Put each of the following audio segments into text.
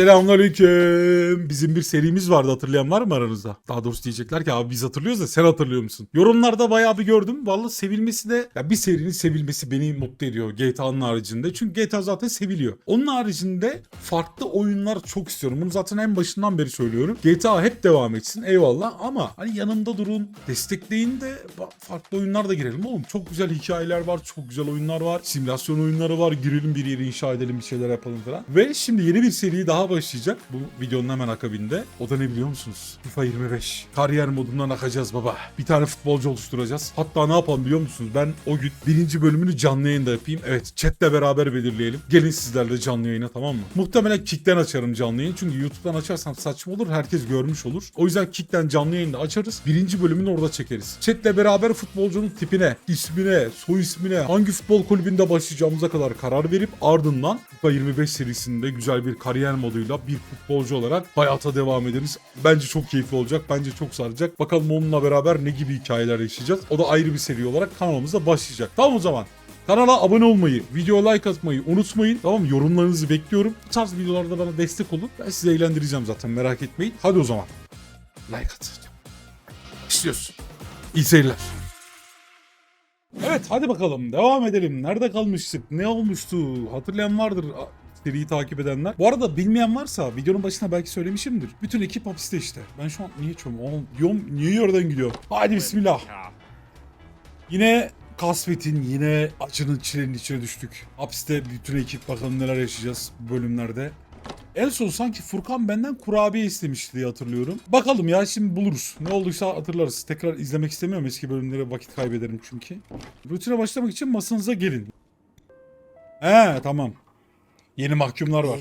Selamünaleyküm. Bizim bir serimiz vardı hatırlayan var mı aranızda? Daha doğrusu diyecekler ki abi biz hatırlıyoruz da sen hatırlıyor musun? Yorumlarda bayağı bir gördüm. Vallahi sevilmesi de ya bir serinin sevilmesi beni mutlu ediyor GTA'nın haricinde. Çünkü GTA zaten seviliyor. Onun haricinde farklı oyunlar çok istiyorum. Bunu zaten en başından beri söylüyorum. GTA hep devam etsin eyvallah ama hani yanımda durun, destekleyin de farklı oyunlar da girelim oğlum. Çok güzel hikayeler var, çok güzel oyunlar var. Simülasyon oyunları var. Girelim bir yeri inşa edelim, bir şeyler yapalım falan. Ve şimdi yeni bir seri daha başlayacak. Bu videonun hemen akabinde. O da ne biliyor musunuz? FIFA 25. Kariyer modundan akacağız baba. Bir tane futbolcu oluşturacağız. Hatta ne yapalım biliyor musunuz? Ben o gün birinci bölümünü canlı yayında yapayım. Evet chatle beraber belirleyelim. Gelin sizlerle canlı yayına tamam mı? Muhtemelen Kick'ten açarım canlı yayın. Çünkü YouTube'dan açarsam saçma olur. Herkes görmüş olur. O yüzden Kick'ten canlı yayında açarız. Birinci bölümünü orada çekeriz. Chatle beraber futbolcunun tipine, ismine, soy ismine, hangi futbol kulübünde başlayacağımıza kadar karar verip ardından FIFA 25 serisinde güzel bir kariyer moduyla bir futbolcu olarak hayata devam ederiz. Bence çok keyifli olacak. Bence çok saracak. Bakalım onunla beraber ne gibi hikayeler yaşayacağız. O da ayrı bir seri olarak kanalımızda başlayacak. Tamam o zaman. Kanala abone olmayı, video like atmayı unutmayın. Tamam mı? Yorumlarınızı bekliyorum. Bu tarz videolarda bana destek olun. Ben sizi eğlendireceğim zaten merak etmeyin. Hadi o zaman. Like at. İstiyorsun. İyi seyirler. Evet hadi bakalım devam edelim. Nerede kalmıştık? Ne olmuştu? Hatırlayan vardır seriyi takip edenler. Bu arada bilmeyen varsa videonun başına belki söylemişimdir. Bütün ekip hapiste işte. Ben şu an niye içiyorum? Oğlum diyorum niye yerden gidiyor? Hadi bismillah. Yine kasvetin, yine acının çilenin içine düştük. Hapiste bütün ekip bakalım neler yaşayacağız bu bölümlerde. En son sanki Furkan benden kurabiye istemişti diye hatırlıyorum. Bakalım ya şimdi buluruz. Ne olduysa hatırlarız. Tekrar izlemek istemiyorum eski bölümlere vakit kaybederim çünkü. Rutine başlamak için masanıza gelin. He tamam. Yeni mahkumlar var.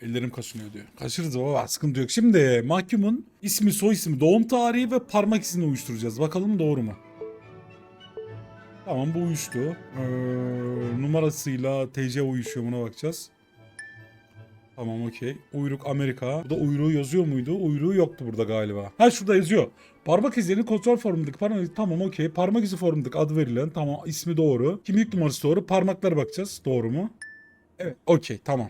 Ellerim kaşınıyor diyor. Kaşırız baba sıkıntı yok. Şimdi mahkumun ismi, soy ismi, doğum tarihi ve parmak izini uyuşturacağız. Bakalım doğru mu? Tamam bu uyuştu. Ee, numarasıyla TC uyuşuyor buna bakacağız. Tamam okey. Uyruk Amerika. Burada uyruğu yazıyor muydu? Uyruğu yoktu burada galiba. Ha şurada yazıyor. Parmak izlerinin kontrol formundaki parmak tamam okey. Parmak izi formundaki adı verilen tamam ismi doğru. Kimlik numarası doğru. Parmaklara bakacağız. Doğru mu? Evet okey tamam.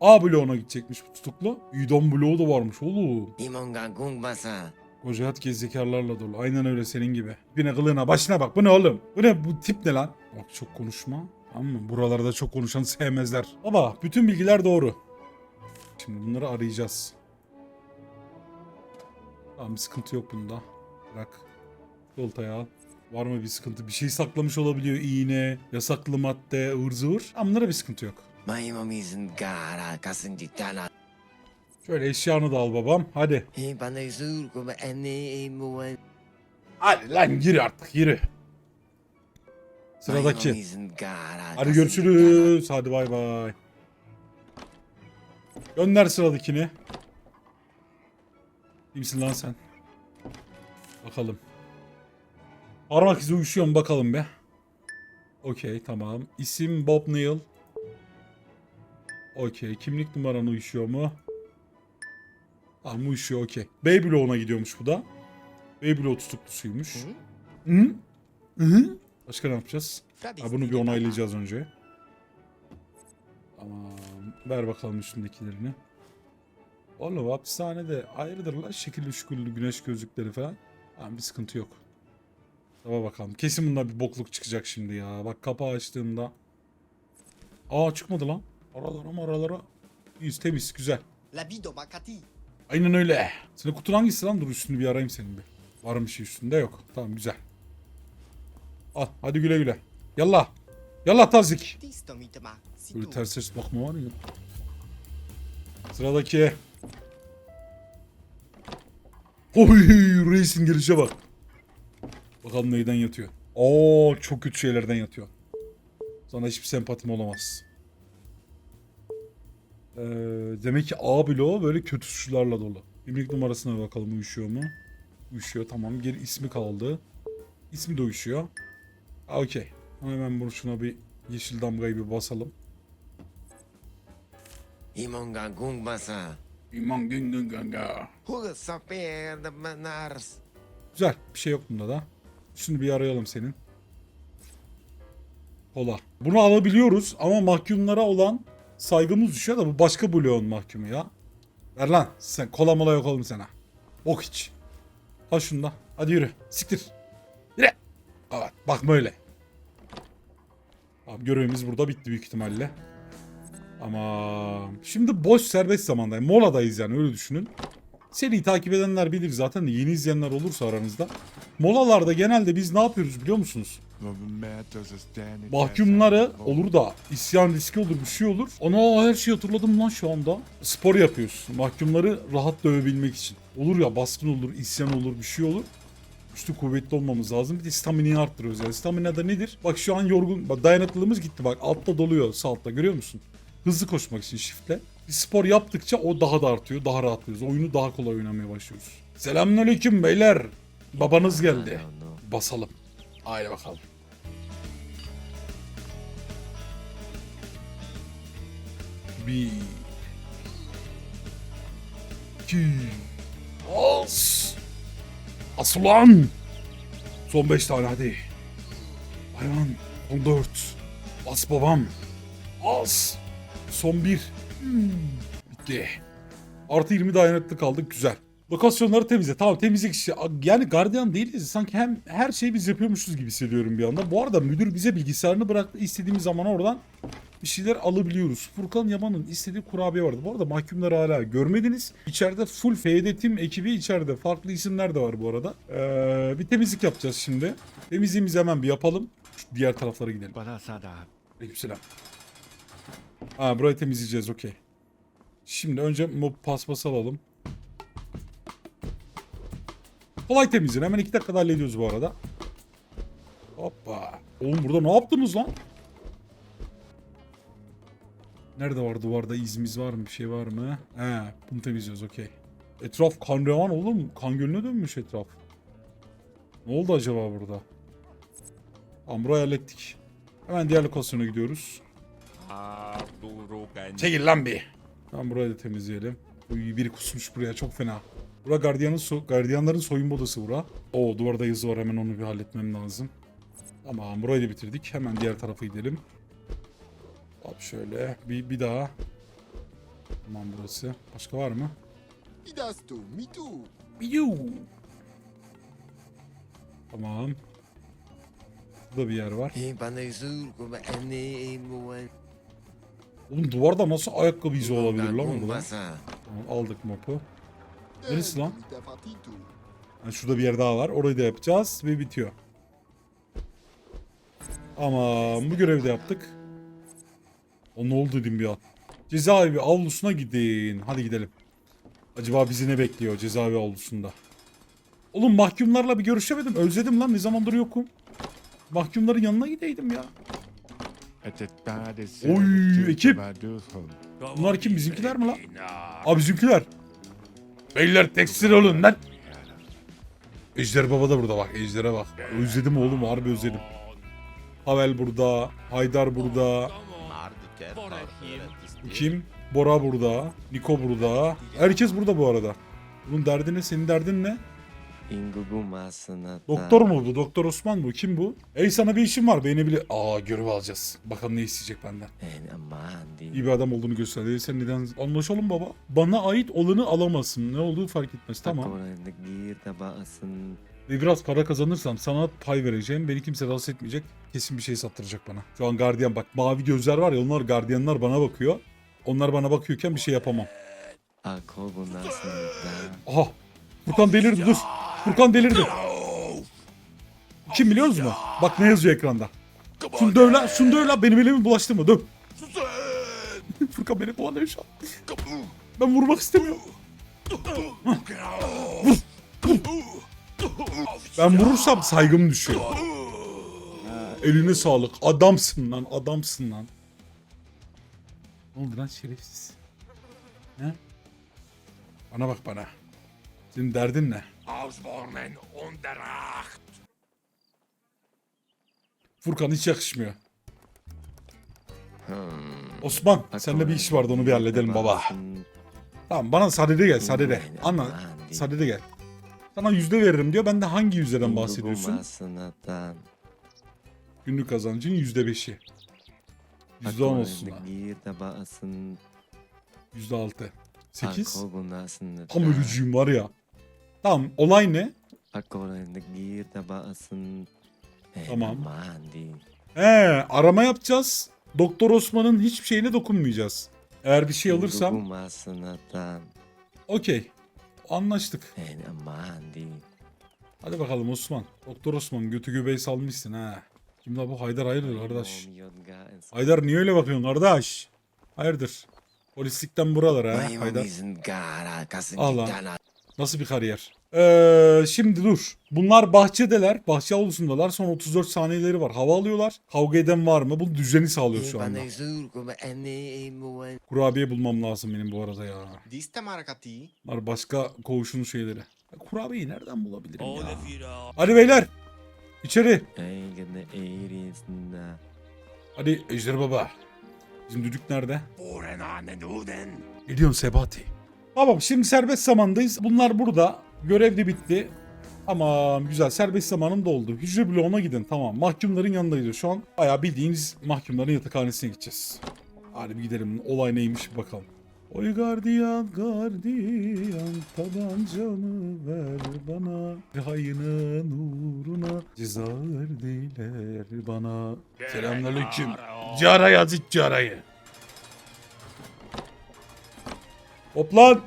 A bloğuna gidecekmiş bu tutuklu. İdam bloğu da varmış oğlum. Imonga kung basa. Koca hayat gerizekalılarla dolu. Aynen öyle senin gibi. Bine kılığına başına bak. Bu ne oğlum? Bu ne? Bu tip ne lan? Bak çok konuşma. Tamam mı? Buralarda çok konuşanı sevmezler. Baba bütün bilgiler doğru. Şimdi bunları arayacağız. Tamam bir sıkıntı yok bunda. Bırak. Yoltaya al. Var mı bir sıkıntı? Bir şey saklamış olabiliyor. İğne, yasaklı madde, ıvır zıvır. Ama bunlara bir sıkıntı yok. Şöyle eşyanı da al babam. Hadi. Hadi lan gir artık yürü. Sıradaki. Hadi görüşürüz. Hadi bay bay. Gönder sıradakini. Kimsin lan sen? Bakalım. Parmak izi uyuşuyor mu bakalım be. Okey tamam. İsim Bob Neal. Okey. Kimlik numaran uyuşuyor mu? Tamam uyuşuyor okey. Babylon'a gidiyormuş bu da. Babylon tutuklusuymuş. Hı? Hı? Başka ne yapacağız? Ha, bunu bir onaylayacağız önce. Tamam. Ver bakalım üstündekilerini. Oğlum hapishanede ayrıdır lan şekilli şükürlü güneş gözlükleri falan. Tamam bir sıkıntı yok. Tamam bakalım. Kesin bunda bir bokluk çıkacak şimdi ya. Bak kapağı açtığımda. Aa çıkmadı lan. Aralara maralara. İyiyiz temiz güzel. La Makati. Aynen öyle. Senin kutun hangisi lan? Dur üstünü bir arayayım senin bir. Var mı şey üstünde? Yok. Tamam güzel. Al hadi güle güle. Yallah. Yallah tazik. Böyle ters ters bakma var ya. Sıradaki. Oy reisin gelişe bak. Bakalım neyden yatıyor. Oo çok kötü şeylerden yatıyor. Sana hiçbir sempatim olamaz. Ee, demek ki A bloğu böyle kötü suçlarla dolu. Kimlik numarasına bakalım uyuşuyor mu? Uyuşuyor tamam. Geri ismi kaldı. İsmi de uyuşuyor. Okey. Hemen bunu şuna bir yeşil damgayı bir basalım. Imonga kung İman gün gün ganga. Güzel. Bir şey yok bunda da. Şunu bir arayalım senin. Kola. Bunu alabiliyoruz ama mahkumlara olan saygımız düşüyor da bu başka bloğun mahkumu ya. Ver lan sen kola mola yok oğlum sana. Ok hiç. Al şunu. Hadi yürü. Siktir. Yürü. Evet bak böyle. Tamam görevimiz burada bitti büyük ihtimalle. Ama şimdi boş serbest zamandayım. Moladayız yani öyle düşünün. Seriyi takip edenler bilir zaten de yeni izleyenler olursa aranızda. Molalarda genelde biz ne yapıyoruz biliyor musunuz? Mahkumları olur da isyan riski olur bir şey olur. Ana her şeyi hatırladım lan şu anda. Spor yapıyoruz. Mahkumları rahat dövebilmek için. Olur ya baskın olur, isyan olur, bir şey olur. Güçlü kuvvetli olmamız lazım. Bir de stamina'yı arttırıyoruz yani. Stamina da nedir? Bak şu an yorgun, bak dayanıklılığımız gitti bak. Altta doluyor sağ altta görüyor musun? Hızlı koşmak için shiftle. Bir spor yaptıkça o daha da artıyor. Daha rahatlıyoruz. Oyunu daha kolay oynamaya başlıyoruz. Selamünaleyküm beyler. Babanız geldi. Basalım. Haydi bakalım. Bir. İki. As. As ulan. Son beş tane hadi. Hayvan. On dört. Bas babam. As. Son bir. Hmm. Bitti. Artı 20 dayanıklı kaldık. Güzel. Lokasyonları temizle. Tamam temizlik işi. Yani gardiyan değiliz. Sanki hem her şeyi biz yapıyormuşuz gibi hissediyorum bir anda. Bu arada müdür bize bilgisayarını bıraktı. İstediğimiz zaman oradan bir şeyler alabiliyoruz. Furkan Yaman'ın istediği kurabiye vardı. Bu arada mahkumları hala görmediniz. İçeride full FD Team ekibi içeride. Farklı isimler de var bu arada. Ee, bir temizlik yapacağız şimdi. Temizliğimizi hemen bir yapalım. Şu diğer taraflara gidelim. Bana sadap. Aleykümselam. Ha burayı temizleyeceğiz okey. Şimdi önce mob paspas alalım. Kolay temizin. Hemen iki dakikada hallediyoruz bu arada. Hoppa. Oğlum burada ne yaptınız lan? Nerede var duvarda izimiz var mı? Bir şey var mı? He bunu temizliyoruz okey. Etraf kan revan oğlum. Kan gölüne dönmüş etraf. Ne oldu acaba burada? Tamam burayı hallettik. Hemen diğer lokasyona gidiyoruz. Çekil lan bir. Tamam burayı da temizleyelim. Uy, biri kusmuş buraya çok fena. Bura gardiyanın so gardiyanların soyunma odası bura. Oo duvarda yazı var hemen onu bir halletmem lazım. Tamam burayı da bitirdik. Hemen diğer tarafa gidelim. Hop şöyle bir, bir daha. Tamam burası. Başka var mı? Biyu. Tamam. Burada bir yer var. Oğlum duvarda nasıl ayakkabı izi olabilir lan burada? Tamam, aldık mopu. Neresi lan? Mita fatito. Yani şurada bir yer daha var. Orayı da yapacağız ve bitiyor. Ama bu görevi de yaptık. O ne oldu dedim bir an. Cezaevi avlusuna gidin. Hadi gidelim. Acaba bizi ne bekliyor cezaevi avlusunda? Oğlum mahkumlarla bir görüşemedim. Özledim lan ne zamandır yokum. Mahkumların yanına gideydim ya. Oy, ekip. Bunlar kim bizimkiler mi lan? Abi bizimkiler. Beyler tekstil olun lan. Ejder Baba da burada bak. Ejder'e bak. Özledim oğlum harbi özledim. Havel burada. Haydar burada. Kim? Bora burada. Niko burada. Herkes burada bu arada. Bunun derdi ne? Senin derdin ne? Doktor mu bu? Doktor Osman bu. Kim bu? Ey sana bir işim var. Beni bile... Aa görev alacağız. Bakalım ne isteyecek benden. En aman. İyi bir adam olduğunu gösterdi. Sen neden... Anlaşalım baba. Bana ait olanı alamazsın. Ne olduğu fark etmez. Tamam. Ve biraz para kazanırsam sana pay vereceğim. Beni kimse rahatsız etmeyecek. Kesin bir şey sattıracak bana. Şu an gardiyan bak mavi gözler var ya onlar gardiyanlar bana bakıyor. Onlar bana bakıyorken bir şey yapamam. Aha. Furkan delirdi dur. Furkan delirdi. Kim biliyor musun? Bak ne yazıyor ekranda. Şunu döv lan. Şunu döv lan. Benim elimi bulaştırma. Döv. Furkan beni kovalıyor şu an. Ben vurmak istemiyorum. Vur. Ben vurursam saygım düşüyor. Eline sağlık. Adamsın lan. Adamsın lan. Ne oldu lan şerefsiz? Ne? Bana bak bana. Senin derdin ne? Furkan hiç yakışmıyor. Osman seninle bir iş vardı onu bir halledelim baba. Tamam bana sadede gel sadede. Anla sadede gel. Sana yüzde veririm diyor. Ben de hangi yüzdeden bahsediyorsun? Günlük kazancın yüzde beşi. %10 olsun ha. %6. 8. Kogunasın. Tam ölücüyüm var ya. Tamam olay ne? Tamam. He arama yapacağız. Doktor Osman'ın hiçbir şeyine dokunmayacağız. Eğer bir şey alırsam okey. Anlaştık. Hadi bakalım Osman. Doktor Osman götü göbeği salmışsın ha. La bu Haydar hayırdır kardeş? Haydar niye öyle bakıyorsun kardeş? Hayırdır? Polislikten buralara ha Haydar. Allah. Nasıl bir kariyer? Ee, şimdi dur. Bunlar bahçedeler. Bahçe avlusundalar. Son 34 saniyeleri var. Hava alıyorlar. Kavga eden var mı? Bu düzeni sağlıyor şu anda. Kurabiye bulmam lazım benim bu arada ya. Bunlar başka koğuşun şeyleri. Kurabiyeyi nereden bulabilirim ya? Hadi beyler. İçeri. Hadi Ejder Baba. Bizim düdük nerede? Ne diyorsun Sebati? Tamam şimdi serbest zamandayız. Bunlar burada. Görev de bitti. Tamam güzel serbest zamanım da oldu. Hücre bloğuna gidin tamam. Mahkumların yanındayız şu an. Bayağı bildiğiniz mahkumların yatakhanesine gideceğiz. Hadi bir gidelim. Olay neymiş bir bakalım. Oy gardiyan gardiyan tabancanı ver bana Rayının uğruna ceza verdiler bana Selamünaleyküm Cara yazık carayı Hop lan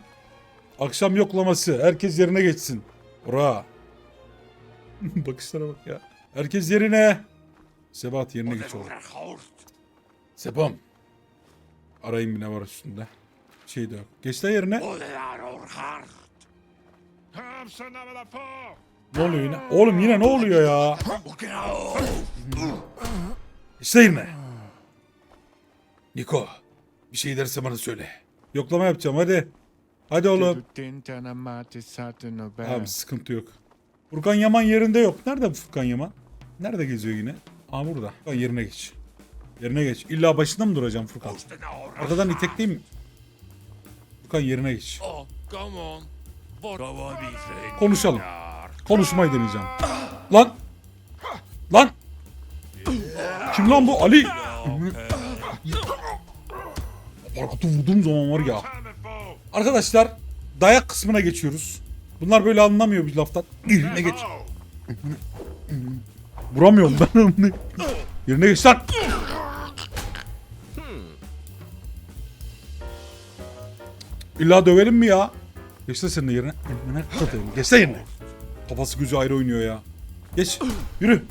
Akşam yoklaması herkes yerine geçsin Ora Bakışlara bak ya Herkes yerine Sebat yerine geç oğlum Sebam Arayayım bir ne var üstünde şey de yok. Geç lan yerine. Ne oluyor yine? Oğlum yine ne oluyor ya? Lan yerine. Niko. Bir şey derse bana söyle. Yoklama yapacağım hadi. Hadi oğlum. Abi sıkıntı yok. Furkan Yaman yerinde yok. Nerede bu Furkan Yaman? Nerede geziyor yine? Aa burada. Furkan yerine geç. Yerine geç. İlla başında mı duracağım Furkan? Arkadan itekleyeyim. Furkan yerine geç. Oh, come on. What Konuşalım. Konuşmayı deneyeceğim. Lan! Lan! Kim lan bu? Ali! Aparkatı vurduğum zaman var ya. Arkadaşlar dayak kısmına geçiyoruz. Bunlar böyle anlamıyor bir laftan. Yerine geç. Vuramıyorum ben. Yerine geç lan. İlla dövelim mi ya? Geç lan sen de yerine. Yerine katayım. Geç lan yerine. Kafası gözü ayrı oynuyor ya. Geç. Yürü.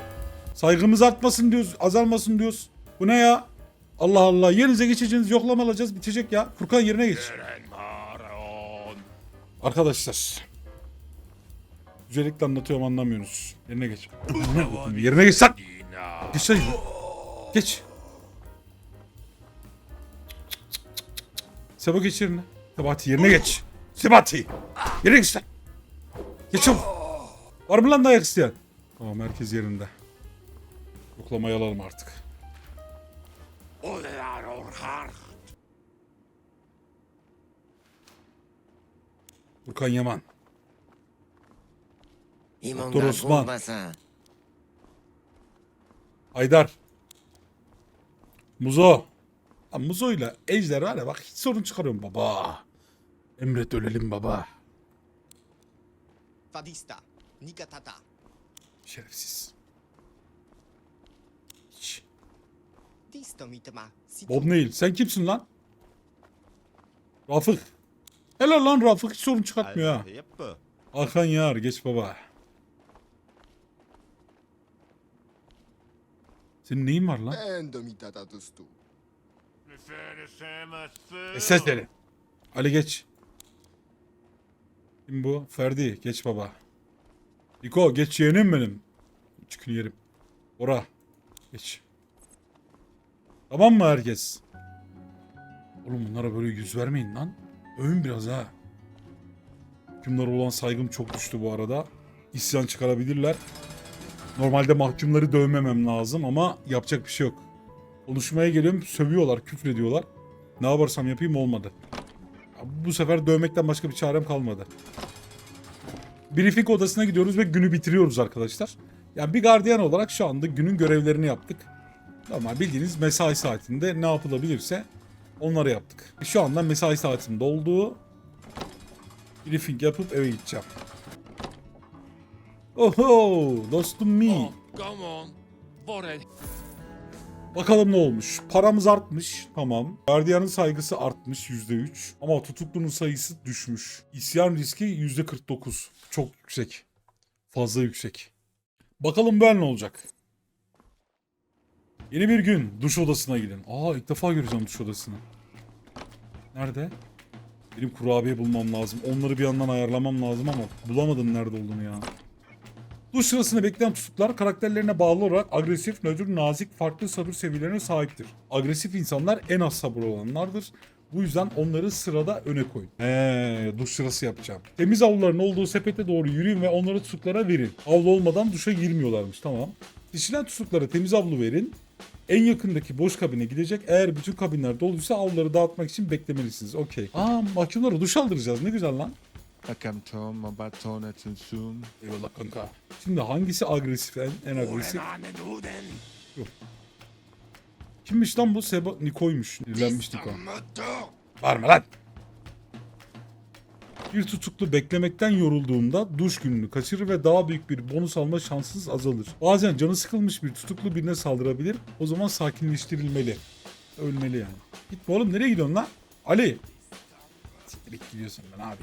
Saygımız artmasın diyoruz. Azalmasın diyoruz. Bu ne ya? Allah Allah. Yerinize geçeceğiniz yoklama alacağız. Bitecek ya. Furkan yerine geç. Arkadaşlar. Güzellikle anlatıyorum anlamıyorsunuz. Yerine geç. yerine geç lan. Geç lan. Geç. Sebo geç yerine. Sebati yerine geç. Sebati. Yerine geç lan. Geç çabuk. Var mı lan dayak isteyen? Tamam herkes yerinde. Yoklamayı alalım artık. Furkan Yaman. Doktor Osman. Aydar. Muzo. Lan Muzo'yla Ejder var ya bak hiç sorun çıkarıyorum baba. Emret ölelim baba. Fadista. Nikatata. Şerefsiz. Hiç. Disto mitma. Situ. Bob Neil sen kimsin lan? Rafık. Helal lan Rafık hiç sorun çıkartmıyor ha. Hakan Yar geç baba. Senin neyin var lan? E ses verin. Ali geç. Kim bu? Ferdi geç baba. Niko geç yeğenim benim. Çıkın yerim. Ora. Geç. Tamam mı herkes? Oğlum bunlara böyle yüz vermeyin lan. Övün biraz ha. Hükümlere olan saygım çok düştü bu arada. İsyan çıkarabilirler. Normalde mahkumları dövmemem lazım ama yapacak bir şey yok. Konuşmaya geliyorum sövüyorlar, küfrediyorlar. Ne yaparsam yapayım olmadı. Bu sefer dövmekten başka bir çarem kalmadı. Briefing odasına gidiyoruz ve günü bitiriyoruz arkadaşlar. Yani bir gardiyan olarak şu anda günün görevlerini yaptık. Normal bildiğiniz mesai saatinde ne yapılabilirse onları yaptık. Şu anda mesai saatim doldu. Briefing yapıp eve gideceğim. Oho dostum mi. Oh. Bakalım ne olmuş. Paramız artmış. Tamam. Gardiyanın saygısı artmış %3. Ama tutuklunun sayısı düşmüş. İsyan riski %49. Çok yüksek. Fazla yüksek. Bakalım ben ne olacak. Yeni bir gün. Duş odasına gidin. Aa ilk defa göreceğim duş odasını. Nerede? Benim kurabiye bulmam lazım. Onları bir yandan ayarlamam lazım ama bulamadım nerede olduğunu ya. Duş sırasında bekleyen tutuklar karakterlerine bağlı olarak agresif, nötr, nazik, farklı sabır seviyelerine sahiptir. Agresif insanlar en az sabır olanlardır. Bu yüzden onları sırada öne koyun. He, duş sırası yapacağım. Temiz havluların olduğu sepete doğru yürüyün ve onları tutuklara verin. Havlu olmadan duşa girmiyorlarmış tamam. Seçilen tutuklara temiz havlu verin. En yakındaki boş kabine gidecek. Eğer bütün kabinler doluysa havluları dağıtmak için beklemelisiniz. Okey. Aa mahkumlara duş aldıracağız. Ne güzel lan. Tom. Eyvallah kanka. Şimdi hangisi agresif en, en agresif? Kimmiş lan bu? Seba Niko'ymuş. Dilenmiş Niko. Varma lan. Bir tutuklu beklemekten yorulduğunda duş gününü kaçırır ve daha büyük bir bonus alma şansınız azalır. Bazen canı sıkılmış bir tutuklu birine saldırabilir. O zaman sakinleştirilmeli. Ölmeli yani. Gitme oğlum nereye gidiyorsun lan? Ali. Siktir gidiyorsun ben abi.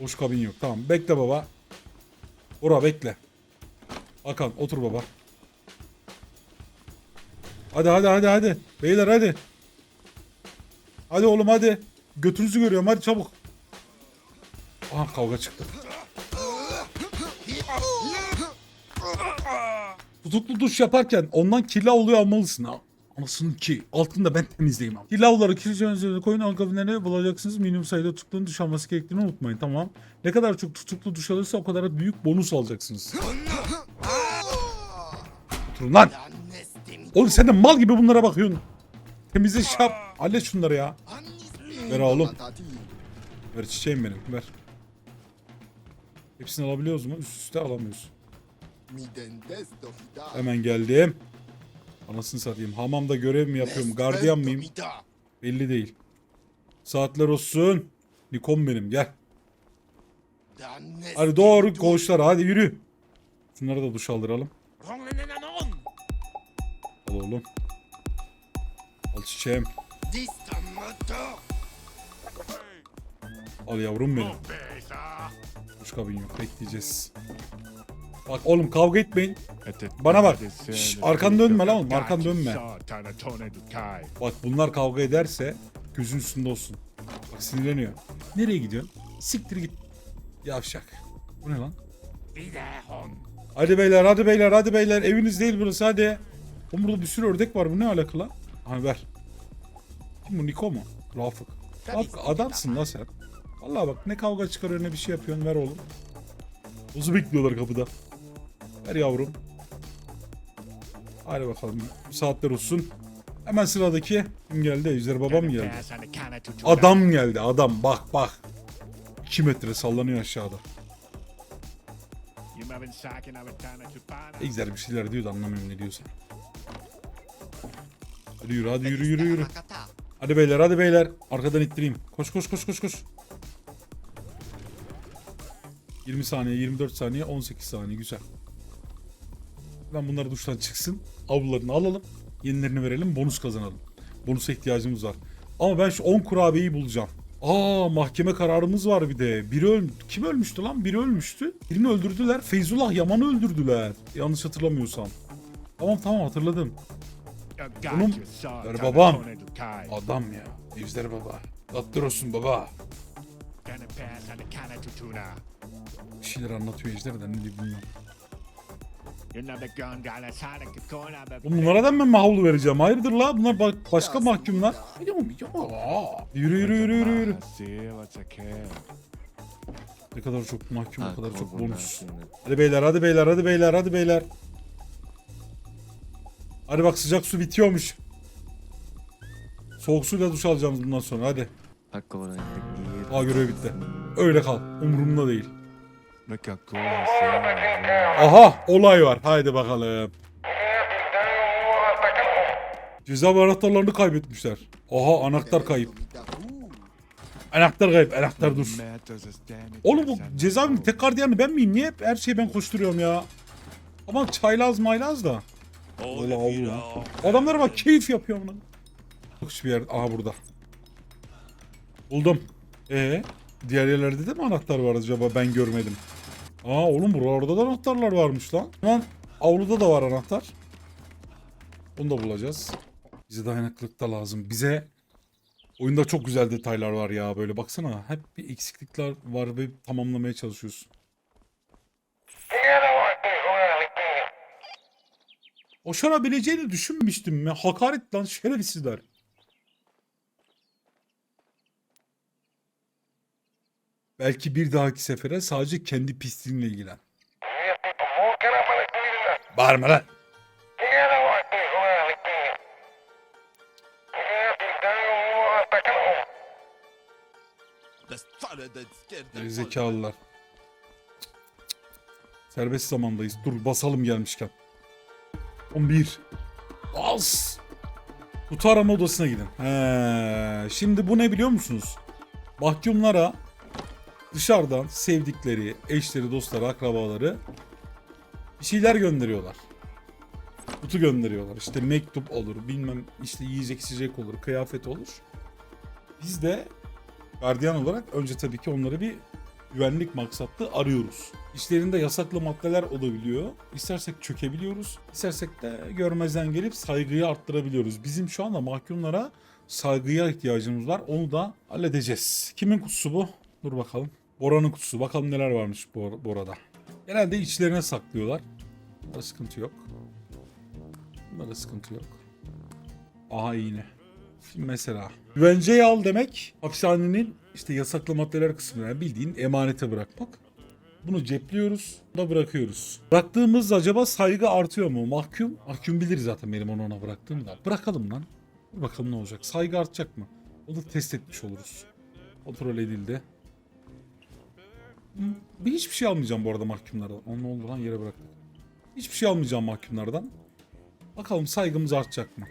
Boş kabin yok. Tamam bekle baba. Ora bekle. Hakan otur baba. Hadi hadi hadi hadi. Beyler hadi. Hadi oğlum hadi. Götünüzü görüyorum hadi çabuk. Aha kavga çıktı. Tutuklu duş yaparken ondan kirli oluyor almalısın. Ha. Anasının ki. Altını da ben temizleyeyim ama. Kirli havluları kirli koyun. Al kabinlerine bulacaksınız. Minimum sayıda tutuklunun duş alması gerektiğini unutmayın. Tamam. Ne kadar çok tutuklu duş alırsa o kadar da büyük bonus alacaksınız. Oturun lan. Oğlum sen de mal gibi bunlara bakıyorsun. Temizle şap. Hallet şunları ya. Ver oğlum. Ver çiçeğim benim. Ver. Hepsini alabiliyoruz mu? Üst üste alamıyoruz. Hemen geldim. Anasını satayım. Hamamda görev mi yapıyorum? Gardiyan mıyım? Belli değil. Saatler olsun. Nikon benim gel. Hadi doğru koğuşlara hadi yürü. Şunları da duş aldıralım. Al oğlum. Al çiçeğim. Al yavrum benim. Duş kabin yok bekleyeceğiz. Bak oğlum kavga etmeyin. Bana bak. Şş, arkan dönme lan oğlum, arkan dönme. Bak bunlar kavga ederse gözün üstünde olsun. Bak sinirleniyor. Nereye gidiyorsun? Siktir git. Yavşak. Bu ne lan? Hadi beyler hadi beyler hadi beyler eviniz değil burası hadi. Oğlum burada bir sürü ördek var bu ne alaka lan? Ha ver. Kim bu Niko mu? Rafık. Bak adamsın lan sen. Vallahi bak ne kavga çıkarıyor ne bir şey yapıyorsun ver oğlum. Uzu bekliyorlar kapıda. Ver yavrum. Hadi bakalım saatler olsun. Hemen sıradaki kim geldi? Ejder babam geldi. Adam geldi adam bak bak. 2 metre sallanıyor aşağıda. Ejder bir şeyler diyor da anlamıyorum ne diyorsa. Hadi yürü hadi yürü yürü yürü. Hadi beyler hadi beyler. Arkadan ittireyim. Koş koş koş koş koş. 20 saniye, 24 saniye, 18 saniye güzel. Ben bunları duştan çıksın. Avlularını alalım. Yenilerini verelim. Bonus kazanalım. Bonusa ihtiyacımız var. Ama ben şu 10 kurabiyeyi bulacağım. Aa mahkeme kararımız var bir de. Biri öl Kim ölmüştü lan? Biri ölmüştü. Birini öldürdüler. Feyzullah Yaman'ı öldürdüler. Yanlış hatırlamıyorsam. Tamam tamam hatırladım. Bunun- Ver babam. Adam ya. Ejder baba. Tatlı olsun baba. Bir şeyler anlatıyor Ejder de ne diyor bilmiyorum. Oğlum bunlara da mi havlu vereceğim? Hayırdır la? Bunlar bak başka mahkumlar. Yürü yürü yürü yürü yürü. Ne kadar çok mahkum o kadar çok bonus. Hadi beyler hadi beyler hadi beyler hadi beyler. Hadi bak sıcak su bitiyormuş. Soğuk suyla duş alacağız bundan sonra hadi. Aa görev bitti. Öyle kal. Umurumda değil. Aha olay var. Haydi bakalım. Cezaevi anahtarlarını kaybetmişler. Aha anahtar kayıp. Anahtar kayıp. Anahtar dur. Oğlum bu cezaevinin tek gardiyanı ben miyim? Niye hep her şeyi ben koşturuyorum ya? Ama çaylaz maylaz da. Allah Allah. Adamlara bak keyif yapıyor bunu. Yok hiçbir yer. Aha burada. Buldum. Ee, diğer yerlerde de mi anahtar var acaba ben görmedim. Aa oğlum buralarda da anahtarlar varmış lan. Lan avluda da var anahtar. Onu da bulacağız. Bize dayanıklılık da lazım. Bize oyunda çok güzel detaylar var ya böyle baksana. Hep bir eksiklikler var ve tamamlamaya çalışıyorsun. Başarabileceğini düşünmemiştim mi? Hakaret lan şerefsizler. Belki bir dahaki sefere sadece kendi pisliğinle ilgilen. Bağırma lan. Gerizekalılar. Serbest zamandayız. Dur basalım gelmişken. 11. Bas. Kutu arama odasına gidin. He, şimdi bu ne biliyor musunuz? Mahkumlara dışarıdan sevdikleri, eşleri, dostları, akrabaları bir şeyler gönderiyorlar. Kutu gönderiyorlar. İşte mektup olur, bilmem işte yiyecek içecek olur, kıyafet olur. Biz de gardiyan olarak önce tabii ki onları bir güvenlik maksatlı arıyoruz. İşlerinde yasaklı maddeler olabiliyor. İstersek çökebiliyoruz. İstersek de görmezden gelip saygıyı arttırabiliyoruz. Bizim şu anda mahkumlara saygıya ihtiyacımız var. Onu da halledeceğiz. Kimin kutusu bu? Dur bakalım. Bora'nın kutusu. Bakalım neler varmış Bor- Bora'da. Genelde içlerine saklıyorlar. Bunda sıkıntı yok. Bunda da sıkıntı yok. Aha iğne. Şimdi mesela güvenceyi al demek hapishanenin işte yasaklı maddeler kısmına yani bildiğin emanete bırakmak. Bunu cepliyoruz da bırakıyoruz. Bıraktığımız acaba saygı artıyor mu? Mahkum. Mahkum bilir zaten benim onu ona bıraktığımı da. Bırakalım lan. Bakalım ne olacak. Saygı artacak mı? Onu test etmiş oluruz. Kontrol edildi. Bir hiçbir şey almayacağım bu arada mahkumlardan. Onu ne oldu lan yere bıraktık. Hiçbir şey almayacağım mahkumlardan. Bakalım saygımız artacak mı?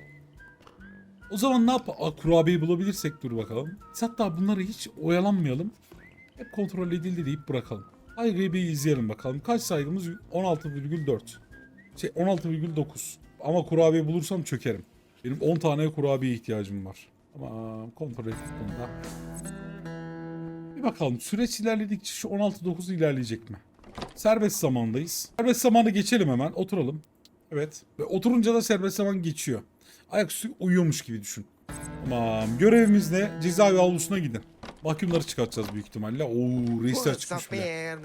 O zaman ne yap? Aa, Kurabiyeyi bulabilirsek dur bakalım. Biz Hatta bunları hiç oyalanmayalım. Hep kontrol edildi deyip bırakalım. Saygıyı bir izleyelim bakalım. Kaç saygımız? 16,4. Şey 16,9. Ama kurabiye bulursam çökerim. Benim 10 tane kurabiye ihtiyacım var. Ama kontrol ettik bunu da. Bir bakalım süreç ilerledikçe şu 16.9 ilerleyecek mi? Serbest zamandayız. Serbest zamanı geçelim hemen. Oturalım. Evet. Ve oturunca da serbest zaman geçiyor. Ayaküstü uyuyormuş gibi düşün. Tamam. Görevimiz ne? Cezaevi avlusuna gidin. Mahkumları çıkartacağız büyük ihtimalle. Oo reisler çıkmış bile.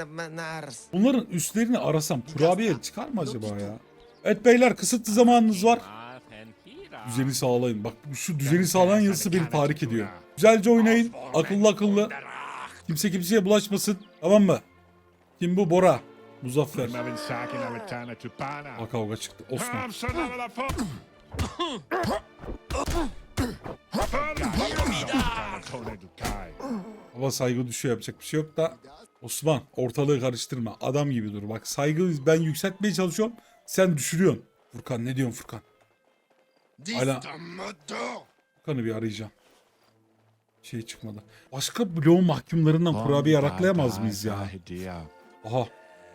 Bunların üstlerini arasam kurabiye çıkar mı acaba ya? Evet beyler kısıtlı zamanınız var. Düzeni sağlayın. Bak şu düzeni sağlayan yazısı beni tahrik ediyor. Güzelce oynayın. Akıllı akıllı. Kimse kimseye bulaşmasın. Tamam mı? Kim bu? Bora. Muzaffer. Bak kavga çıktı. Osman. Ama saygı düşüyor yapacak bir şey yok da. Osman ortalığı karıştırma. Adam gibi dur. Bak saygı ben yükseltmeye çalışıyorum. Sen düşürüyorsun. Furkan ne diyorsun Furkan? Hala Furkan'ı bir arayacağım. Şey çıkmadı. Başka bloğun mahkumlarından kurabiye yaraklayamaz mıyız ya? Aha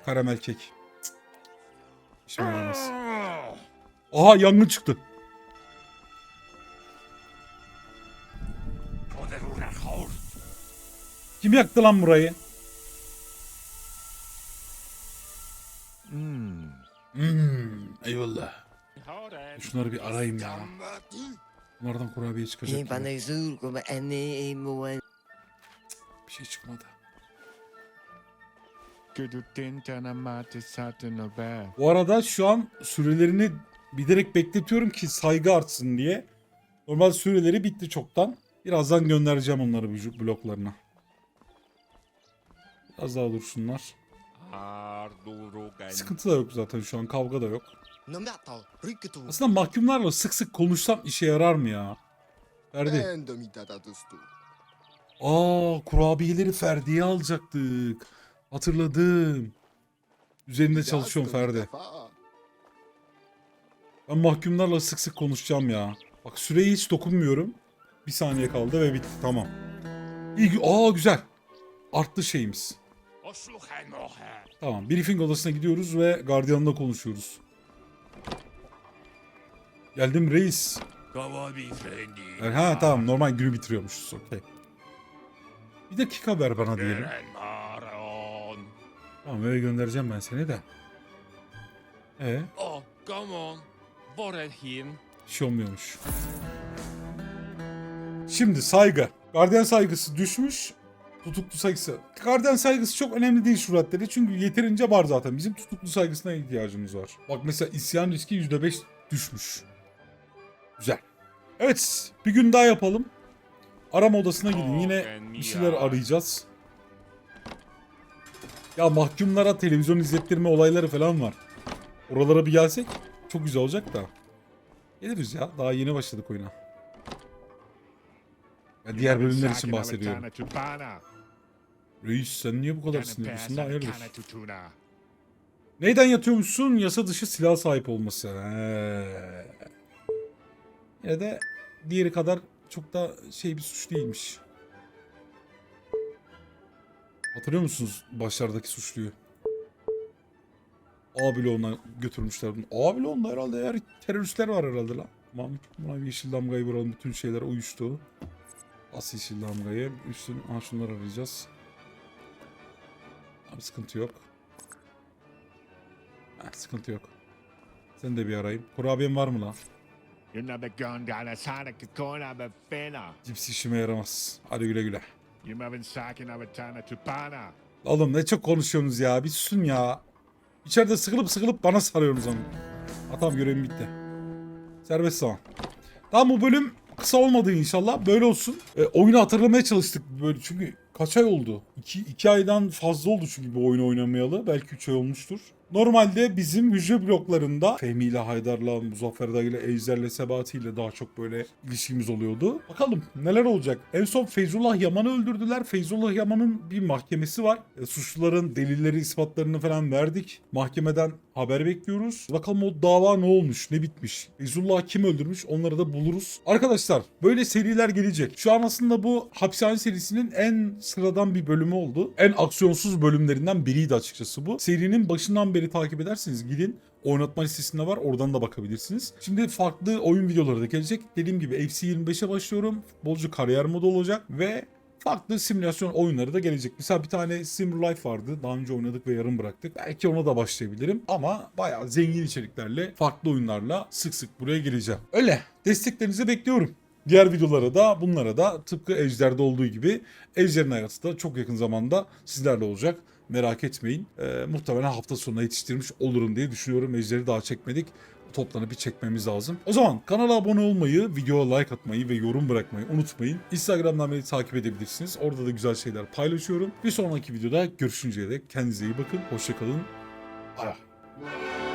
karamel kek. İşime yaramaz. Aha yangın çıktı. Kim yaktı lan burayı? Hmm. Hmm, eyvallah. Şunları bir arayayım ya. Bunlardan kurabiye çıkacak. De zoeken we en nee, moe. Bir şey çıkmadı. Bu arada şu an sürelerini bilerek bekletiyorum ki saygı artsın diye. Normal süreleri bitti çoktan. Birazdan göndereceğim onları bu bloklarına. Biraz daha dursunlar. Sıkıntı da yok zaten şu an kavga da yok. Aslında mahkumlarla sık sık konuşsam işe yarar mı ya? Ferdi. Aa kurabiyeleri Ferdi'ye alacaktık. Hatırladım. Üzerinde çalışıyorum Ferdi. Ben mahkumlarla sık sık konuşacağım ya. Bak süreye hiç dokunmuyorum. Bir saniye kaldı ve bitti. Tamam. İyi. Aa güzel. Arttı şeyimiz. Tamam. Briefing odasına gidiyoruz ve gardiyanla konuşuyoruz. Geldim reis. Yani, ha tamam normal günü bitiriyormuşuz. Okey. Bir dakika ver bana diyelim. Tamam eve göndereceğim ben seni de. E Oh, come on. Voren hin. bir şey olmuyormuş. Şimdi saygı. Gardiyan saygısı düşmüş. Tutuklu saygısı. Gardiyan saygısı çok önemli değil şu raddede. Çünkü yeterince var zaten. Bizim tutuklu saygısına ihtiyacımız var. Bak mesela isyan riski %5 düşmüş. Güzel. Evet. Bir gün daha yapalım. Arama odasına gidin. Yine bir şeyler arayacağız. Ya mahkumlara televizyon izlettirme olayları falan var. Oralara bir gelsek çok güzel olacak da. Geliriz ya. Daha yeni başladık oyuna. Ya diğer bölümler için bahsediyorum. Reis sen niye bu kadar sinirlisin hayırdır? Neyden yatıyormuşsun? Yasa dışı silah sahip olması. He. Ya da diğeri kadar çok da şey bir suç değilmiş. Hatırlıyor musunuz başlardaki suçluyu? Abiloğlu'na götürmüşler bunu. Abiloğlu'nda herhalde eğer teröristler var herhalde lan. Tamam. Buna bir yeşil damgayı vuralım. Bütün şeyler uyuştu. Bas yeşil damgayı. Üstün, ha şunları arayacağız. Abi sıkıntı yok. Ha, sıkıntı yok. Sen de bir arayayım. Kurabiyen var mı lan? Cips işime yaramaz. Hadi güle güle. Oğlum ne çok konuşuyorsunuz ya. Bir susun ya. İçeride sıkılıp sıkılıp bana sarıyorsunuz onu. Ha tamam görevim bitti. Serbest zaman. Tamam bu bölüm kısa olmadı inşallah. Böyle olsun. E, oyunu hatırlamaya çalıştık böyle çünkü kaç ay oldu? 2 2 aydan fazla oldu çünkü bu oyunu oynamayalı. Belki 3 ay olmuştur. Normalde bizim hücre bloklarında Fehmi ile Haydar'la, Muzaffer Dayı ile Ejder'le Sebati ile daha çok böyle ilişkimiz oluyordu. Bakalım neler olacak. En son Feyzullah Yaman'ı öldürdüler. Feyzullah Yaman'ın bir mahkemesi var. E, suçluların delilleri, ispatlarını falan verdik. Mahkemeden haber bekliyoruz. Bakalım o dava ne olmuş, ne bitmiş. Feyzullah kim öldürmüş onları da buluruz. Arkadaşlar böyle seriler gelecek. Şu an aslında bu hapishane serisinin en sıradan bir bölümü oldu. En aksiyonsuz bölümlerinden biriydi açıkçası bu. Serinin başından beri takip ederseniz gidin. Oynatma listesinde var. Oradan da bakabilirsiniz. Şimdi farklı oyun videoları da gelecek. Dediğim gibi FC25'e başlıyorum. Futbolcu kariyer modu olacak ve farklı simülasyon oyunları da gelecek. Mesela bir tane Sim Life vardı. Daha önce oynadık ve yarım bıraktık. Belki ona da başlayabilirim. Ama bayağı zengin içeriklerle, farklı oyunlarla sık sık buraya geleceğim. Öyle. Desteklerinizi bekliyorum. Diğer videolara da bunlara da tıpkı Ejder'de olduğu gibi Ejder'in hayatı da çok yakın zamanda sizlerle olacak. Merak etmeyin. Ee, muhtemelen hafta sonuna yetiştirmiş olurum diye düşünüyorum. Ejder'i daha çekmedik. Toplanıp bir çekmemiz lazım. O zaman kanala abone olmayı, videoya like atmayı ve yorum bırakmayı unutmayın. Instagram'dan beni takip edebilirsiniz. Orada da güzel şeyler paylaşıyorum. Bir sonraki videoda görüşünceye dek kendinize iyi bakın. Hoşçakalın. Bay bay.